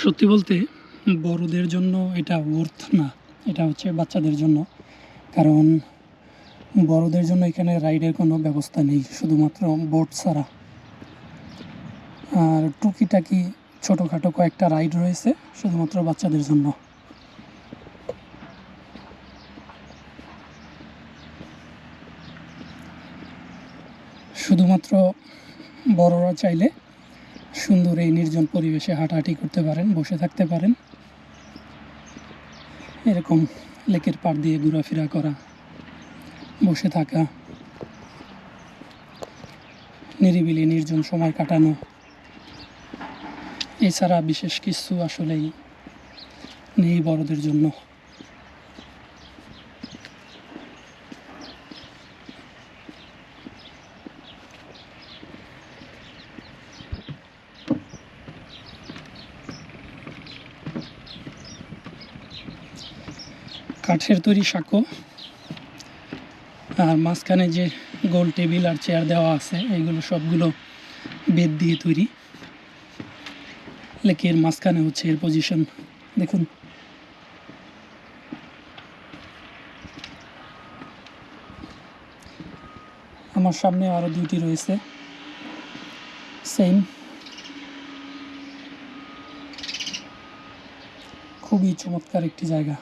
সত্যি বলতে বড়দের জন্য এটা ওর্থ না। এটা হচ্ছে বাচ্চাদের জন্য। কারণ বড়দের জন্য এখানে রাইডের কোনো ব্যবস্থা নেই, শুধুমাত্র বোট ছাড়া। আর টুকিটাকি ছোটোখাটো কয়েকটা রাইড রয়েছে, শুধুমাত্র বাচ্চাদের জন্য। শুধুমাত্র বড়রা চাইলে সুন্দর এই নির্জন পরিবেশে হাঁটাহাঁটি করতে পারেন, বসে থাকতে পারেন। এরকম লেকের পাড় দিয়ে ঘোরাফেরা করা, বসে থাকা, নিরিবিলি নির্জন সময় কাটানো, এছাড়া বিশেষ কিছু আসলেই নেই বড়দের জন্য। কাঠের তৈরি সাঁকো। আর মাঝখানে যে গোল টেবিল আর চেয়ার দেওয়া আছে এইগুলো সবগুলো বেদ দিয়ে তৈরি। লেকের মাঝখানে হচ্ছে এর পজিশন দেখুন। আমার সামনে আরও দুইটি রয়েছে। সেম খুবই চমৎকার একটি জায়গা।